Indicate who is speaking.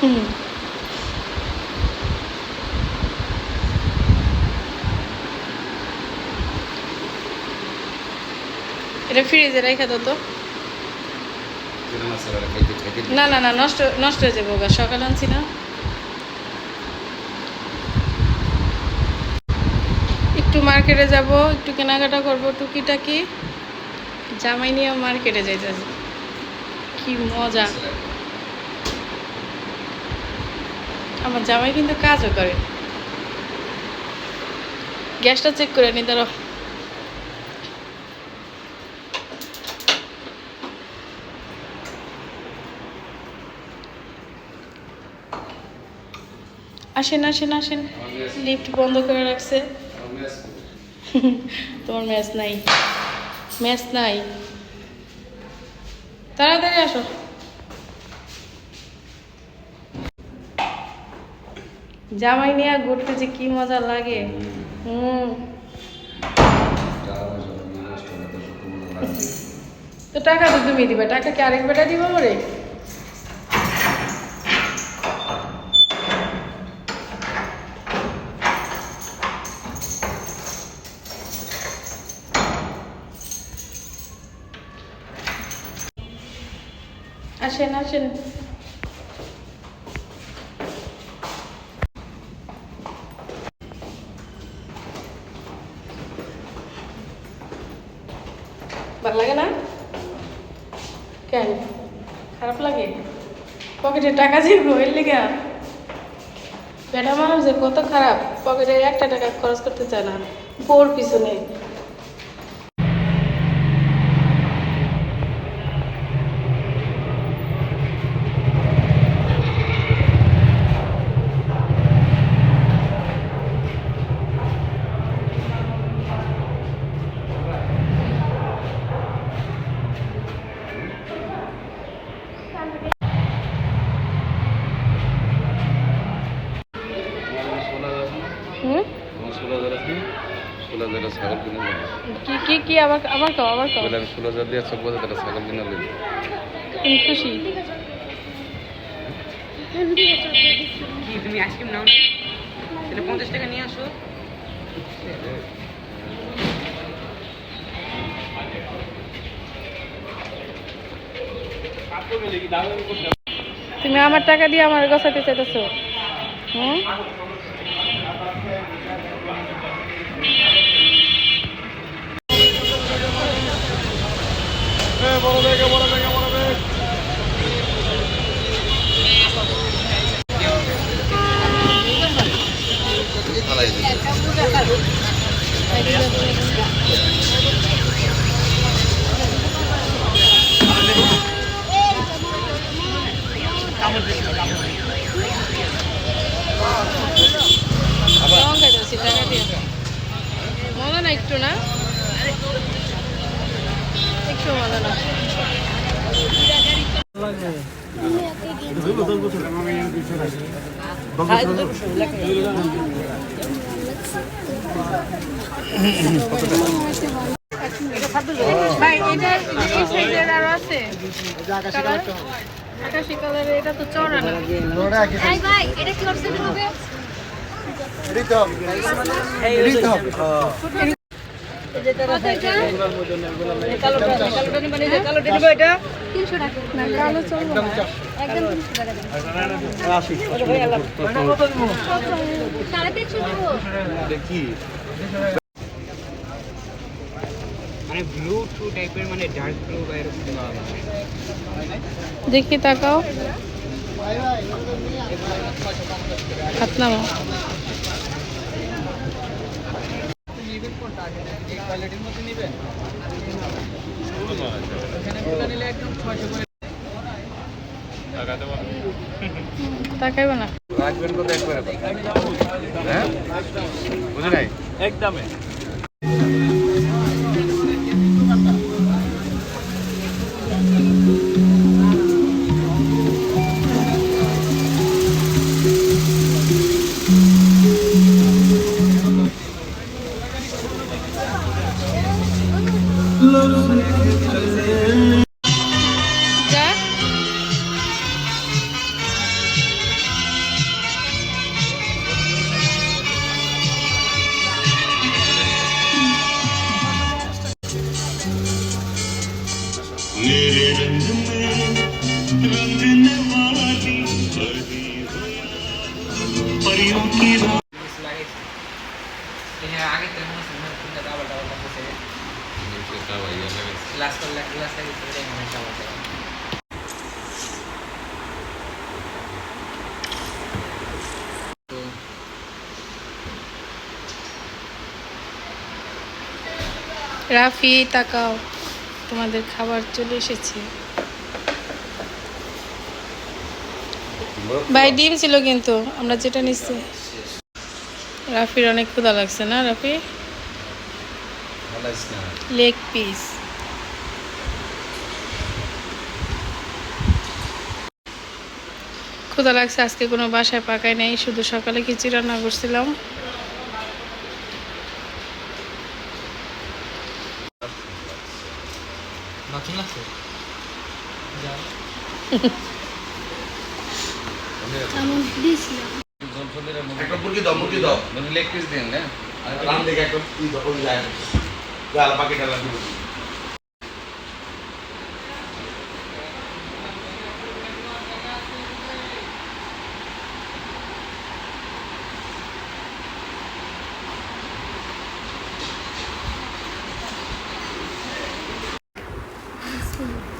Speaker 1: হুম। এটা ফ্রিজে রেখে দাও তো। না না না নষ্ট নষ্ট হয়ে যাবে সকালে আনছি না। একটু মার্কেটে যাব একটু কেনাকাটা করব টুকিটাকি। জামাই নিয়ে মার্কেটে যাইতেছে। কি মজা। আমার জামাই কিন্তু কাজও করে। গ্যাসটা চেক করে নি, ধরো। আসেন আসেন আসেন। লিফট বন্ধ করে রাখছে। তোমার ম্যাচ নাই। ম্যাচ নাই। তাড়াতাড়ি আসো। জামাই নিয়ে ঘুরতে যে কি মজা লাগে। হুম। তো টাকা তো তুমি দিবে, টাকা কি আরেক বেটা দিব মরে আসেন আসেন ভালো লাগে না কেন খারাপ লাগে? পকেটে টাকা ছিল এর লেগে বেটা মানুষ যে কত খারাপ, পকেটে একটা টাকা খরচ করতে চায় না। বোর পিছনে হুম
Speaker 2: ষোলো হাজার আছে ষোলো হাজার ছাগল কিনে নেবে
Speaker 1: কি কি কি আবার আবার কও আবার কও।
Speaker 2: ষোলো হাজার দিয়ে চব্বিশ হাজার ছাগল কিনে নেবে
Speaker 1: তুমি খুশি?
Speaker 3: কি তুমি আইসক্রিম নাও না? তাহলে পঞ্চাশ টাকা নিয়ে আসো।
Speaker 1: তুমি আমার টাকা দিয়ে আমার গোছাতে চাইতেছো। হুম?
Speaker 2: ফালাই দিবে
Speaker 1: লঙ্কা দিয়েছি টাকা দিয়ে মজা না একটু না? একটু মজা না ভাই এটা এই সাইজের আরও আছে। আকাশি কালারের এটা তো চড়া না।
Speaker 4: ভাই এটা কি অবস্থা হবে? এটা তিনশো টাকা
Speaker 1: না কালো চলবো না
Speaker 4: একদম তিনশো টাকা দেবেন সাড়ে তিনশো দেবো
Speaker 3: মানে ব্লু টু টাইপের মানে ডার্ক
Speaker 1: হাত নামো তাকাইবে না।
Speaker 2: রাখবেন কত একবারে? হ্যাঁ? বুঝে নাই?
Speaker 5: একদমে।
Speaker 3: আগে তো মনে হচ্ছে মনে হচ্ছে ডাবল ডাবল লাগছে গ্লাস করলে গ্লাস লাগিয়েছে এটাই মনে হয় ডাবল ডাবল
Speaker 1: রাফি তাকাও তোমাদের খাবার চলে এসেছে। ভাই ডিম ছিল কিন্তু আমরা যেটা নিচ্ছি। রাফির অনেক ক্ষুদা লাগছে না রাফি? লেগ পিস ক্ষুদা লাগছে আজকে কোনো বাসায় পাকাই নেই শুধু সকালে খিচুড়ি রান্না করছিলাম।
Speaker 2: একটা মুরগি দাও মুরগি দাও মানে লেগ পিস দিন না
Speaker 5: রাম দেখে একটা ই দপন যায় গাল বাকি ডালা দিব Thank you.